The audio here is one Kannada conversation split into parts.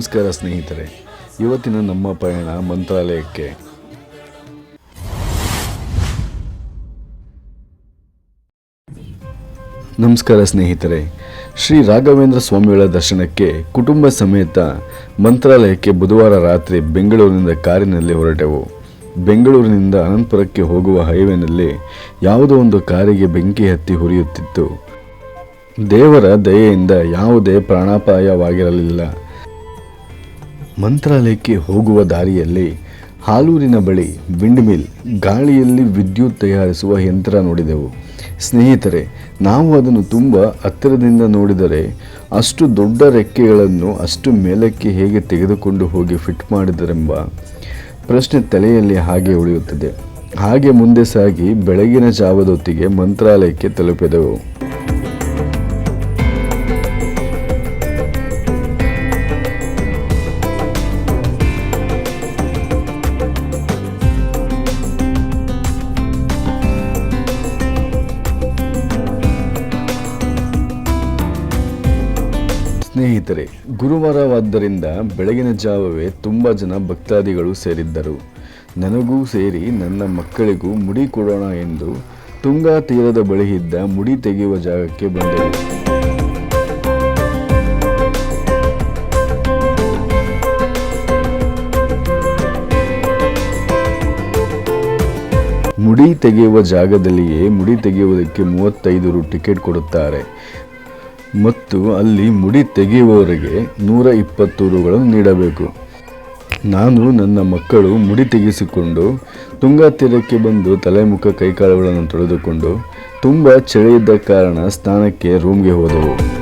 ನಮಸ್ಕಾರ ಸ್ನೇಹಿತರೆ, ಇವತ್ತಿನ ನಮ್ಮ ಪಯಣ ಮಂತ್ರಾಲಯಕ್ಕೆ. ನಮಸ್ಕಾರ ಸ್ನೇಹಿತರೆ, ಶ್ರೀ ರಾಘವೇಂದ್ರ ಸ್ವಾಮಿಗಳ ದರ್ಶನಕ್ಕೆ ಕುಟುಂಬ ಸಮೇತ ಮಂತ್ರಾಲಯಕ್ಕೆ ಬುಧವಾರ ರಾತ್ರಿ ಬೆಂಗಳೂರಿನಿಂದ ಕಾರಿನಲ್ಲಿ ಹೊರಟೆವು. ಬೆಂಗಳೂರಿನಿಂದ ಅನಂತಪುರಕ್ಕೆ ಹೋಗುವ ಹೈವೇನಲ್ಲಿ ಯಾವುದೋ ಒಂದು ಕಾರಿಗೆ ಬೆಂಕಿ ಹತ್ತಿ ಹುರಿಯುತ್ತಿತ್ತು. ದೇವರ ದಯೆಯಿಂದ ಯಾವುದೇ ಪ್ರಾಣಾಪಾಯವಾಗಿರಲಿಲ್ಲ. ಮಂತ್ರಾಲಯಕ್ಕೆ ಹೋಗುವ ದಾರಿಯಲ್ಲಿ ಹಾಲೂರಿನ ಬಳಿ ವಿಂಡ್ ಮಿಲ್ ಗಾಳಿಯಲ್ಲಿ ವಿದ್ಯುತ್ ತಯಾರಿಸುವ ಯಂತ್ರ ನೋಡಿದೆವು. ಸ್ನೇಹಿತರೆ, ನಾವು ಅದನ್ನು ತುಂಬ ಹತ್ತಿರದಿಂದ ನೋಡಿದರೆ ಅಷ್ಟು ದೊಡ್ಡ ರೆಕ್ಕೆಗಳನ್ನು ಅಷ್ಟು ಮೇಲಕ್ಕೆ ಹೇಗೆ ತೆಗೆದುಕೊಂಡು ಹೋಗಿ ಫಿಟ್ ಮಾಡಿದರೆಂಬ ಪ್ರಶ್ನೆ ತಲೆಯಲ್ಲಿ ಹಾಗೆ ಉಳಿಯುತ್ತದೆ. ಹಾಗೆ ಮುಂದೆ ಸಾಗಿ ಬೆಳಗಿನ ಜಾವದೊತ್ತಿಗೆ ಮಂತ್ರಾಲಯಕ್ಕೆ ತಲುಪಿದೆವು. ಸ್ನೇಹಿತರೆ, ಗುರುವಾರವಾದ್ದರಿಂದ ಬೆಳಗಿನ ಜಾವವೇ ತುಂಬ ಜನ ಭಕ್ತಾದಿಗಳು ಸೇರಿದ್ದರು. ನನಗೂ ಸೇರಿ ನನ್ನ ಮಕ್ಕಳಿಗೂ ಮುಡಿ ಕೊಡೋಣ ಎಂದು ತುಂಗಾ ತೀರದ ಬಳಿ ಇದ್ದ ಮುಡಿ ತೆಗೆಯುವ ಜಾಗಕ್ಕೆ ಬಂದೆವು. ಮುಡಿ ತೆಗೆಯುವ ಜಾಗದಲ್ಲಿಯೇ ಮುಡಿ ತೆಗೆಯುವುದಕ್ಕೆ ಮೂವತ್ತೈದು ರು ಟಿಕೆಟ್ ಕೊಡುತ್ತಾರೆ. ಮತ್ತು ಅಲ್ಲಿ ಮುಡಿ ತೆಗೆಯುವವರಿಗೆ ನೂರ ಇಪ್ಪತ್ತು ರುಗಳನ್ನು ನೀಡಬೇಕು. ನಾನು ನನ್ನ ಮಕ್ಕಳು ಮುಡಿ ತೆಗೆಸಿಕೊಂಡು ತುಂಗಾ ತೀರಕ್ಕೆ ಬಂದು ತಲೆಮುಖ ಕೈಕಾಲುಗಳನ್ನು ತೊಳೆದುಕೊಂಡು ತುಂಬ ಚಳಿಯಿದ್ದ ಕಾರಣ ಸ್ನಾನಕ್ಕೆ ರೂಮ್ಗೆ ಹೋದೆವು.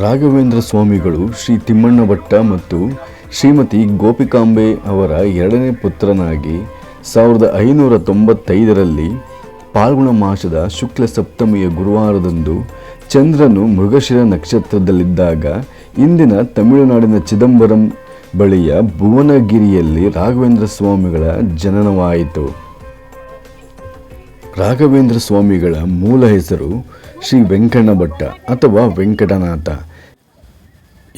ರಾಘವೇಂದ್ರ ಸ್ವಾಮಿಗಳು ಶ್ರೀ ತಿಮ್ಮಣ್ಣ ಭಟ್ಟ ಮತ್ತು ಶ್ರೀಮತಿ ಗೋಪಿಕಾಂಬೆ ಅವರ ಎರಡನೇ ಪುತ್ರನಾಗಿ ಸಾವಿರದ ಐನೂರ ತೊಂಬತ್ತೈದರಲ್ಲಿ ಪಾಲ್ಗುಣ ಮಾಸದ ಶುಕ್ಲ ಸಪ್ತಮಿಯ ಗುರುವಾರದಂದು ಚಂದ್ರನು ಮೃಗಶಿರ ನಕ್ಷತ್ರದಲ್ಲಿದ್ದಾಗ ಇಂದಿನ ತಮಿಳುನಾಡಿನ ಚಿದಂಬರಂ ಬಳಿಯ ಭುವನಗಿರಿಯಲ್ಲಿ ರಾಘವೇಂದ್ರ ಸ್ವಾಮಿಗಳ ಜನನವಾಯಿತು. ರಾಘವೇಂದ್ರ ಸ್ವಾಮಿಗಳ ಮೂಲ ಹೆಸರು ಶ್ರೀ ವೆಂಕಣ್ಣ ಭಟ್ಟ ಅಥವಾ ವೆಂಕಟನಾಥ.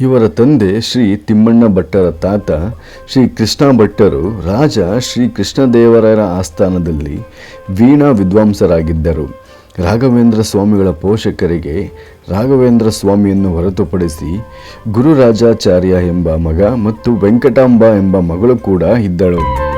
ಇವರ ತಂದೆ ಶ್ರೀ ತಿಮ್ಮಣ್ಣ ಭಟ್ಟರ ತಾತ ಶ್ರೀ ಕೃಷ್ಣ ಭಟ್ಟರು ರಾಜ ಶ್ರೀ ಕೃಷ್ಣದೇವರಾಯರ ಆಸ್ಥಾನದಲ್ಲಿ ವೀಣಾ ವಿದ್ವಾಂಸರಾಗಿದ್ದರು. ರಾಘವೇಂದ್ರ ಸ್ವಾಮಿಗಳ ಪೋಷಕರಿಗೆ ರಾಘವೇಂದ್ರ ಸ್ವಾಮಿಯನ್ನು ಹೊರತುಪಡಿಸಿ ಗುರುರಾಜಾಚಾರ್ಯ ಎಂಬ ಮಗ ಮತ್ತು ವೆಂಕಟಾಂಬ ಎಂಬ ಮಗಳು ಕೂಡ ಇದ್ದಳು.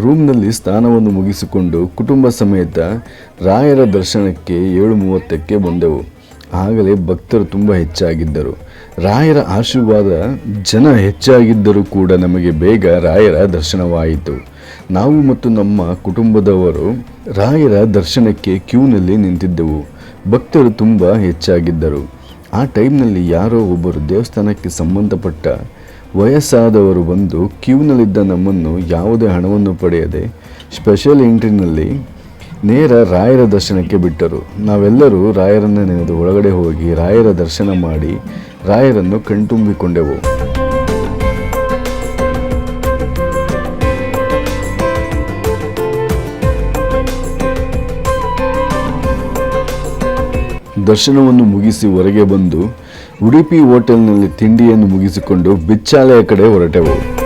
ರೂಮ್ನಲ್ಲಿ ಸ್ನಾನವನ್ನು ಮುಗಿಸಿಕೊಂಡು ಕುಟುಂಬ ಸಮೇತ ರಾಯರ ದರ್ಶನಕ್ಕೆ ಏಳು ಮೂವತ್ತಕ್ಕೆ ಬಂದೆವು. ಆಗಲೇ ಭಕ್ತರು ತುಂಬ ಹೆಚ್ಚಾಗಿದ್ದರು. ರಾಯರ ಆಶೀರ್ವಾದ ಜನ ಹೆಚ್ಚಾಗಿದ್ದರೂ ಕೂಡ ನಮಗೆ ಬೇಗ ರಾಯರ ದರ್ಶನವಾಯಿತು. ನಾವು ಮತ್ತು ನಮ್ಮ ಕುಟುಂಬದವರು ರಾಯರ ದರ್ಶನಕ್ಕೆ ಕ್ಯೂನಲ್ಲಿ ನಿಂತಿದ್ದೆವು. ಭಕ್ತರು ತುಂಬ ಹೆಚ್ಚಾಗಿದ್ದರು. ಆ ಟೈಮ್ನಲ್ಲಿ ಯಾರೋ ಒಬ್ಬರು ದೇವಸ್ಥಾನಕ್ಕೆ ಸಂಬಂಧಪಟ್ಟ ವಯಸ್ಸಾದವರು ಬಂದು ಕ್ಯೂನಲ್ಲಿದ್ದ ನಮ್ಮನ್ನು ಯಾವುದೇ ಹಣವನ್ನು ಪಡೆಯದೆ ಸ್ಪೆಷಲ್ ಎಂಟ್ರಿನಲ್ಲಿ ನೇರ ರಾಯರ ದರ್ಶನಕ್ಕೆ ಬಿಟ್ಟರು. ನಾವೆಲ್ಲರೂ ರಾಯರನ್ನು ನೆನೆದು ಒಳಗಡೆ ಹೋಗಿ ರಾಯರ ದರ್ಶನ ಮಾಡಿ ರಾಯರನ್ನು ಕಣ್ತುಂಬಿಕೊಂಡೆವು. ದರ್ಶನವನ್ನು ಮುಗಿಸಿ ಹೊರಗೆ ಬಂದು ಉಡುಪಿ ಹೋಟೆಲ್ನಲ್ಲಿ ತಿಂಡಿಯನ್ನು ಮುಗಿಸಿಕೊಂಡು ಬಿಚ್ಚಾಲೆಯ ಕಡೆ ಹೊರಟೆವು.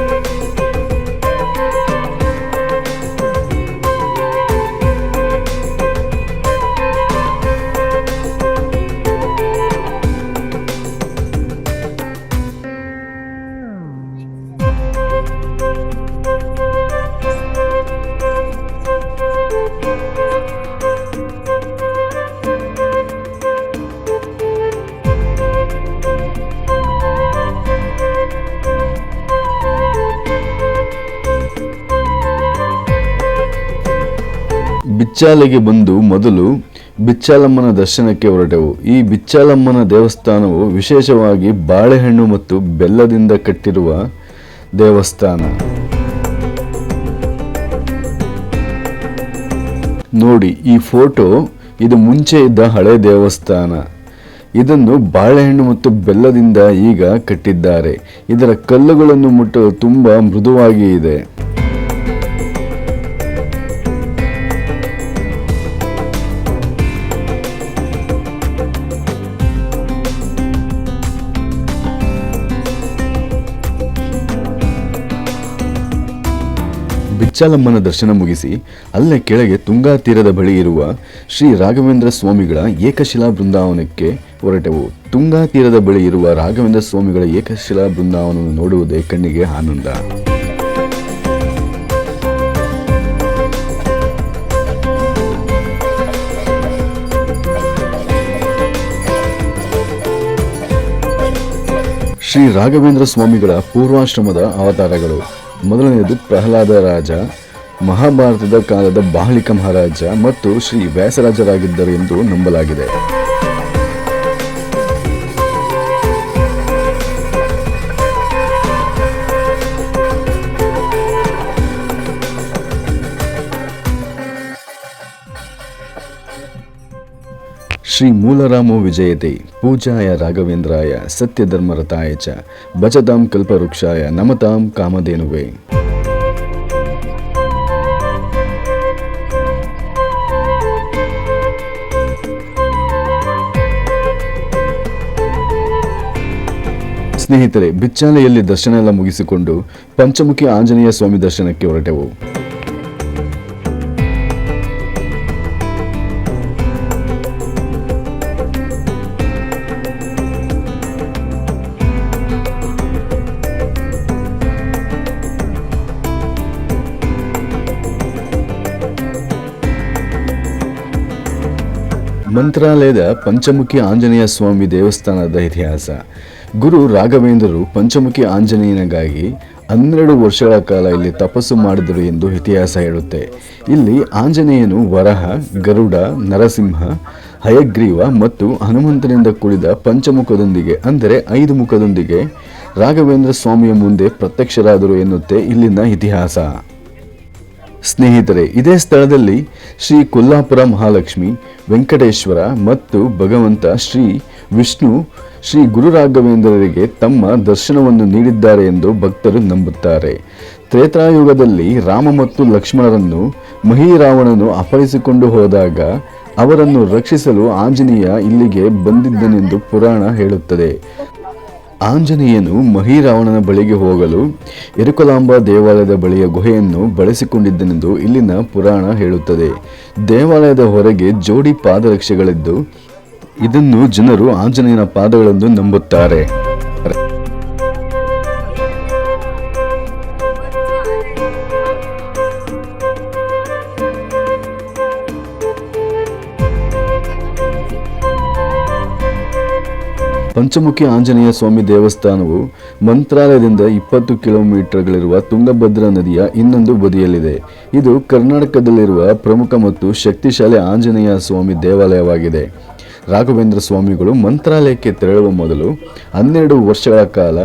ಬಿಚ್ಚಾಲೆಗೆ ಬಂದು ಮೊದಲು ಬಿಚ್ಚಾಲಮ್ಮನ ದರ್ಶನಕ್ಕೆ ಹೊರಟೆವು. ಈ ಬಿಚ್ಚಾಲಮ್ಮನ ದೇವಸ್ಥಾನವು ವಿಶೇಷವಾಗಿ ಬಾಳೆಹಣ್ಣು ಮತ್ತು ಬೆಲ್ಲದಿಂದ ಕಟ್ಟಿರುವ ದೇವಸ್ಥಾನ. ನೋಡಿ, ಈ ಫೋಟೋ ಇದು ಮುಂಚೆ ಇದ್ದ ಹಳೆ ದೇವಸ್ಥಾನ. ಇದನ್ನು ಬಾಳೆಹಣ್ಣು ಮತ್ತು ಬೆಲ್ಲದಿಂದ ಈಗ ಕಟ್ಟಿದ್ದಾರೆ. ಇದರ ಕಲ್ಲುಗಳನ್ನು ಮುಟ್ಟಲು ತುಂಬ ಮೃದುವಾಗಿ ಇದೆ. ಬಿಚ್ಚಾಲಮ್ಮನ ದರ್ಶನ ಮುಗಿಸಿ ಅಲ್ಲೇ ಕೆಳಗೆ ತುಂಗಾ ತೀರದ ಬಳಿ ಇರುವ ಶ್ರೀ ರಾಘವೇಂದ್ರ ಸ್ವಾಮಿಗಳ ಏಕಶಿಲಾ ಬೃಂದಾವನಕ್ಕೆ ಹೊರಟೆವು. ತುಂಗಾ ತೀರದ ಬಳಿ ಇರುವ ರಾಘವೇಂದ್ರ ಸ್ವಾಮಿಗಳ ಏಕಶಿಲಾ ಬೃಂದಾವನವನ್ನು ನೋಡುವುದೇ ಕಣ್ಣಿಗೆ ಆನಂದ. ಶ್ರೀ ರಾಘವೇಂದ್ರ ಸ್ವಾಮಿಗಳ ಪೂರ್ವಾಶ್ರಮದ ಅವತಾರಗಳು. ಮೊದಲನೆಯದು ಪ್ರಹ್ಲಾದ ರಾಜ ಮಹಾಭಾರತದ ಕಾಲದ ಬಾಹ್ಲಿಕ ಮಹಾರಾಜ ಮತ್ತು ಶ್ರೀ ವ್ಯಾಸರಾಜರಾಗಿದ್ದರು ಎಂದು ನಂಬಲಾಗಿದೆ. ಶ್ರೀ ಮೂಲರಾಮೋ ವಿಜಯತೆ, ಪೂಜಾಯ ರಾಘವೇಂದ್ರಾಯ ಸತ್ಯಧರ್ಮರತಾಯ ಚ, ಭಜತಾಂ ಕಲ್ಪವೃಕ್ಷಾಯ, ನಮತಾಂ ಕಾಮಧೇನುವೆ. ಸ್ನೇಹಿತರೆ, ಬಿಚ್ಚಾಲೆಯಲ್ಲಿ ದರ್ಶನ ಎಲ್ಲ ಮುಗಿಸಿಕೊಂಡು ಪಂಚಮುಖಿ ಆಂಜನೇಯ ಸ್ವಾಮಿ ದರ್ಶನಕ್ಕೆ ಹೊರಟೆವು. ಮಂತ್ರಾಲಯದ ಪಂಚಮುಖಿ ಆಂಜನೇಯ ಸ್ವಾಮಿ ದೇವಸ್ಥಾನದ ಇತಿಹಾಸ. ಗುರು ರಾಘವೇಂದ್ರರು ಪಂಚಮುಖಿ ಆಂಜನೇಯನಿಗಾಗಿ ಹನ್ನೆರಡು ವರ್ಷಗಳ ಕಾಲ ಇಲ್ಲಿ ತಪಸ್ಸು ಮಾಡಿದರು ಎಂದು ಇತಿಹಾಸ ಹೇಳುತ್ತೆ. ಇಲ್ಲಿ ಆಂಜನೇಯನು ವರಹ, ಗರುಡ, ನರಸಿಂಹ, ಹಯಗ್ರೀವ ಮತ್ತು ಹನುಮಂತನಿಂದ ಕೂಡಿದ ಪಂಚಮುಖದೊಂದಿಗೆ, ಅಂದರೆ ಐದು ಮುಖದೊಂದಿಗೆ ರಾಘವೇಂದ್ರ ಸ್ವಾಮಿಯ ಮುಂದೆ ಪ್ರತ್ಯಕ್ಷರಾದರು ಎನ್ನುತ್ತೆ ಇಲ್ಲಿನ ಇತಿಹಾಸ. ಸ್ನೇಹಿತರೆ, ಇದೇ ಸ್ಥಳದಲ್ಲಿ ಶ್ರೀ ಕೊಲ್ಲಾಪುರ ಮಹಾಲಕ್ಷ್ಮಿ, ವೆಂಕಟೇಶ್ವರ ಮತ್ತು ಭಗವಂತ ಶ್ರೀ ವಿಷ್ಣು, ಶ್ರೀ ಗುರುರಾಘವೇಂದ್ರರಿಗೆ ತಮ್ಮ ದರ್ಶನವನ್ನು ನೀಡಿದ್ದಾರೆ ಎಂದು ಭಕ್ತರು ನಂಬುತ್ತಾರೆ. ತ್ರೇತಾಯುಗದಲ್ಲಿ ರಾಮ ಮತ್ತು ಲಕ್ಷ್ಮಣರನ್ನು, ಮಹೀರಾವಣನು ಅಪಹರಿಸಿಕೊಂಡು ಹೋದಾಗ ಅವರನ್ನು ರಕ್ಷಿಸಲು ಆಂಜನೇಯ ಇಲ್ಲಿಗೆ ಬಂದಿದ್ದನೆಂದು ಪುರಾಣ ಹೇಳುತ್ತದೆ. ಆಂಜನೇಯನು ಮಹಿರಾವಣನ ಬಳಿಗೆ ಹೋಗಲು ಎರುಕಲಾಂಬ ದೇವಾಲಯದ ಬಳಿಯ ಗುಹೆಯನ್ನು ಬಳಸಿಕೊಂಡಿದ್ದನೆಂದು ಇಲ್ಲಿನ ಪುರಾಣ ಹೇಳುತ್ತದೆ. ದೇವಾಲಯದ ಹೊರಗೆ ಜೋಡಿ ಪಾದರಕ್ಷೆಗಳಿದ್ದು, ಇದನ್ನು ಜನರು ಆಂಜನೇಯನ ಪಾದಗಳೆಂದು ನಂಬುತ್ತಾರೆ. ಪಂಚಮುಖಿ ಆಂಜನೇಯ ಸ್ವಾಮಿ ದೇವಸ್ಥಾನವು ಮಂತ್ರಾಲಯದಿಂದ ಇಪ್ಪತ್ತು ಕಿಲೋಮೀಟರ್ಗಳಿರುವ ತುಂಗಭದ್ರಾ ನದಿಯ ಇನ್ನೊಂದು ಬದಿಯಲ್ಲಿದೆ. ಇದು ಕರ್ನಾಟಕದಲ್ಲಿರುವ ಪ್ರಮುಖ ಮತ್ತು ಶಕ್ತಿಶಾಲಿ ಆಂಜನೇಯ ಸ್ವಾಮಿ ದೇವಾಲಯವಾಗಿದೆ. ರಾಘವೇಂದ್ರ ಸ್ವಾಮಿಗಳು ಮಂತ್ರಾಲಯಕ್ಕೆ ತೆರಳುವ ಮೊದಲು ಹನ್ನೆರಡು ವರ್ಷಗಳ ಕಾಲ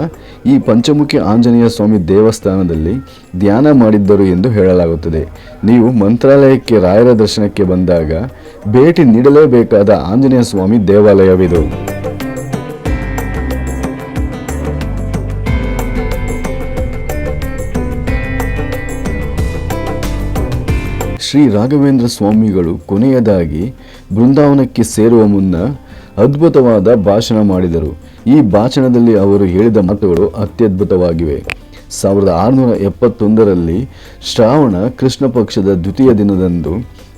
ಈ ಪಂಚಮುಖಿ ಆಂಜನೇಯ ಸ್ವಾಮಿ ದೇವಸ್ಥಾನದಲ್ಲಿ ಧ್ಯಾನ ಮಾಡಿದ್ದರು ಎಂದು ಹೇಳಲಾಗುತ್ತದೆ. ನೀವು ಮಂತ್ರಾಲಯಕ್ಕೆ ರಾಯರ ದರ್ಶನಕ್ಕೆ ಬಂದಾಗ ಭೇಟಿ ನೀಡಲೇಬೇಕಾದ ಆಂಜನೇಯ ಸ್ವಾಮಿ ದೇವಾಲಯವಿದು. ಶ್ರೀ ರಾಘವೇಂದ್ರ ಸ್ವಾಮಿಗಳು ಕೊನೆಯದಾಗಿ ಬೃಂದಾವನಕ್ಕೆ ಸೇರುವ ಮುನ್ನ ಅದ್ಭುತವಾದ ಭಾಷಣ ಮಾಡಿದರು. ಈ ಭಾಷಣದಲ್ಲಿ ಅವರು ಹೇಳಿದ ಮಾತುಗಳು ಅತ್ಯದ್ಭುತವಾಗಿವೆ. ಸಾವಿರದ ಆರುನೂರ ಎಪ್ಪತ್ತೊಂದರಲ್ಲಿ ಶ್ರಾವಣ ಕೃಷ್ಣ ಪಕ್ಷದ ದ್ವಿತೀಯ ದಿನದಂದು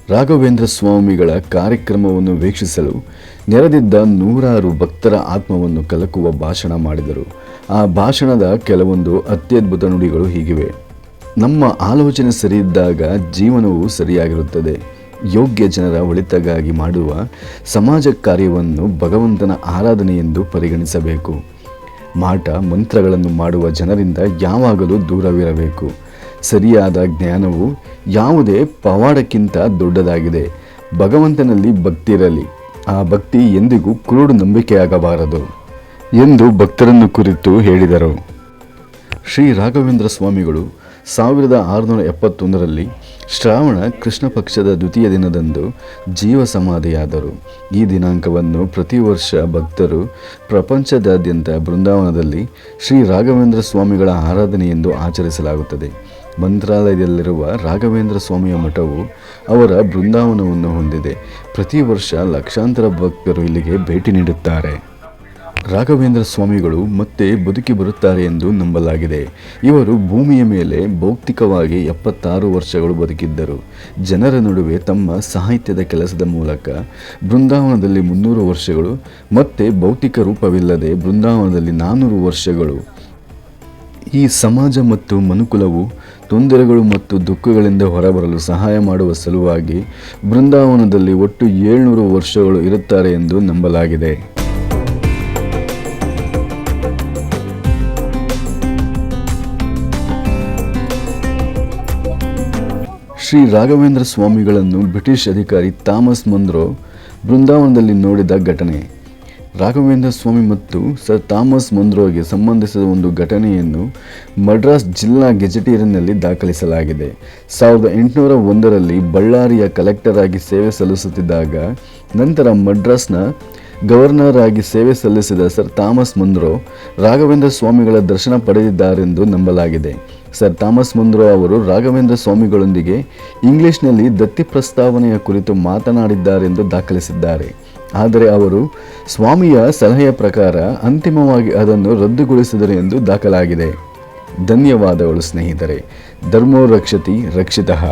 ರಾಘವೇಂದ್ರ ಸ್ವಾಮಿಗಳ ಕಾರ್ಯಕ್ರಮವನ್ನು ವೀಕ್ಷಿಸಲು ನೆರೆದಿದ್ದ ನೂರಾರು ಭಕ್ತರ ಆತ್ಮವನ್ನು ಕಲಕುವ ಭಾಷಣ ಮಾಡಿದರು. ಆ ಭಾಷಣದ ಕೆಲವೊಂದು ಅತ್ಯದ್ಭುತ ನುಡಿಗಳು ಹೀಗಿವೆ. ನಮ್ಮ ಆಲೋಚನೆ ಸರಿಯಿದ್ದಾಗ ಜೀವನವು ಸರಿಯಾಗಿರುತ್ತದೆ. ಯೋಗ್ಯ ಜನರ ಒಳಿತಗಾಗಿ ಮಾಡುವ ಸಮಾಜ ಕಾರ್ಯವನ್ನು ಭಗವಂತನ ಆರಾಧನೆ ಎಂದು ಪರಿಗಣಿಸಬೇಕು. ಮಾಟ ಮಂತ್ರಗಳನ್ನು ಮಾಡುವ ಜನರಿಂದ ಯಾವಾಗಲೂ ದೂರವಿರಬೇಕು. ಸರಿಯಾದ ಜ್ಞಾನವು ಯಾವುದೇ ಪವಾಡಕ್ಕಿಂತ ದೊಡ್ಡದಾಗಿದೆ. ಭಗವಂತನಲ್ಲಿ ಭಕ್ತಿ ಇರಲಿ. ಆ ಭಕ್ತಿ ಎಂದಿಗೂ ಕುರುಡು ನಂಬಿಕೆಯಾಗಬಾರದು ಎಂದು ಭಕ್ತರನ್ನು ಕುರಿತು ಹೇಳಿದರು. ಶ್ರೀ ರಾಘವೇಂದ್ರ ಸ್ವಾಮಿಗಳು ಸಾವಿರದ ಆರುನೂರ ಎಪ್ಪತ್ತೊಂದರಲ್ಲಿ ಶ್ರಾವಣ ಕೃಷ್ಣ ಪಕ್ಷದ ದ್ವಿತೀಯ ದಿನದಂದು ಜೀವ ಸಮಾಧಿಯಾದರು. ಈ ದಿನಾಂಕವನ್ನು ಪ್ರತಿ ವರ್ಷ ಭಕ್ತರು ಪ್ರಪಂಚದಾದ್ಯಂತ ಬೃಂದಾವನದಲ್ಲಿ ಶ್ರೀ ರಾಘವೇಂದ್ರ ಸ್ವಾಮಿಗಳ ಆರಾಧನೆ ಎಂದು ಆಚರಿಸಲಾಗುತ್ತದೆ. ಮಂತ್ರಾಲಯದಲ್ಲಿರುವ ರಾಘವೇಂದ್ರ ಸ್ವಾಮಿಯ ಮಠವು ಅವರ ಬೃಂದಾವನವನ್ನು ಹೊಂದಿದೆ. ಪ್ರತಿ ವರ್ಷ ಲಕ್ಷಾಂತರ ಭಕ್ತರು ಇಲ್ಲಿಗೆ ಭೇಟಿ ನೀಡುತ್ತಾರೆ. ರಾಘವೇಂದ್ರ ಸ್ವಾಮಿಗಳು ಮತ್ತೆ ಬದುಕಿ ಬರುತ್ತಾರೆ ಎಂದು ನಂಬಲಾಗಿದೆ. ಇವರು ಭೂಮಿಯ ಮೇಲೆ ಭೌತಿಕವಾಗಿ ಎಪ್ಪತ್ತಾರು ವರ್ಷಗಳು ಬದುಕಿದ್ದರು. ಜನರ ನಡುವೆ ತಮ್ಮ ಸಾಹಿತ್ಯದ ಕೆಲಸದ ಮೂಲಕ ಬೃಂದಾವನದಲ್ಲಿ ಮುನ್ನೂರು ವರ್ಷಗಳು ಮತ್ತೆ ಭೌತಿಕ ರೂಪವಿಲ್ಲದೆ ಬೃಂದಾವನದಲ್ಲಿ ನಾನ್ನೂರು ವರ್ಷಗಳು. ಈ ಸಮಾಜ ಮತ್ತು ಮನುಕುಲವು ತೊಂದರೆಗಳು ಮತ್ತು ದುಃಖಗಳಿಂದ ಹೊರಬರಲು ಸಹಾಯ ಮಾಡುವ ಸಲುವಾಗಿ ಬೃಂದಾವನದಲ್ಲಿ ಒಟ್ಟು ಏಳ್ನೂರು ವರ್ಷಗಳು ಇರುತ್ತಾರೆ ಎಂದು ನಂಬಲಾಗಿದೆ. ಶ್ರೀ ರಾಘವೇಂದ್ರ ಸ್ವಾಮಿಗಳನ್ನು ಬ್ರಿಟಿಷ್ ಅಧಿಕಾರಿ ಥಾಮಸ್ ಮಂದ್ರೋ ಬೃಂದಾವನದಲ್ಲಿ ನೋಡಿದ ಘಟನೆ. ರಾಘವೇಂದ್ರ ಸ್ವಾಮಿ ಮತ್ತು ಸರ್ ಥಾಮಸ್ ಮಂದ್ರೋಗೆ ಸಂಬಂಧಿಸಿದ ಒಂದು ಘಟನೆಯನ್ನು ಮಡ್ರಾಸ್ ಜಿಲ್ಲಾ ಗೆಜೆಟಿಯರ್ನಲ್ಲಿ ದಾಖಲಿಸಲಾಗಿದೆ. ಸಾವಿರದ ಎಂಟುನೂರ ಒಂದರಲ್ಲಿ ಬಳ್ಳಾರಿಯ ಕಲೆಕ್ಟರ್ ಆಗಿ ಸೇವೆ ಸಲ್ಲಿಸುತ್ತಿದ್ದಾಗ, ನಂತರ ಮಡ್ರಾಸ್ನ ಗವರ್ನರ್ ಆಗಿ ಸೇವೆ ಸಲ್ಲಿಸಿದ ಸರ್ ಥಾಮಸ್ ಮುಂದ್ರೋ ರಾಘವೇಂದ್ರ ಸ್ವಾಮಿಗಳ ದರ್ಶನ ಪಡೆದಿದ್ದಾರೆಂದು ನಂಬಲಾಗಿದೆ. ಸರ್ ಥಾಮಸ್ ಮುಂದ್ರೋ ಅವರು ರಾಘವೇಂದ್ರ ಸ್ವಾಮಿಗಳೊಂದಿಗೆ ಇಂಗ್ಲಿಷ್ನಲ್ಲಿ ದತ್ತಿ ಪ್ರಸ್ತಾವನೆಯ ಕುರಿತು ಮಾತನಾಡಿದ್ದಾರೆಂದು ದಾಖಲಿಸಿದ್ದಾರೆ. ಆದರೆ ಅವರು ಸ್ವಾಮಿಯ ಸಲಹೆಯ ಪ್ರಕಾರ ಅಂತಿಮವಾಗಿ ಅದನ್ನು ರದ್ದುಗೊಳಿಸಿದರು ಎಂದು ದಾಖಲಾಗಿದೆ. ಧನ್ಯವಾದಗಳು ಸ್ನೇಹಿತರೆ. ಧರ್ಮೋ ರಕ್ಷತಿ ರಕ್ಷಿತಃ.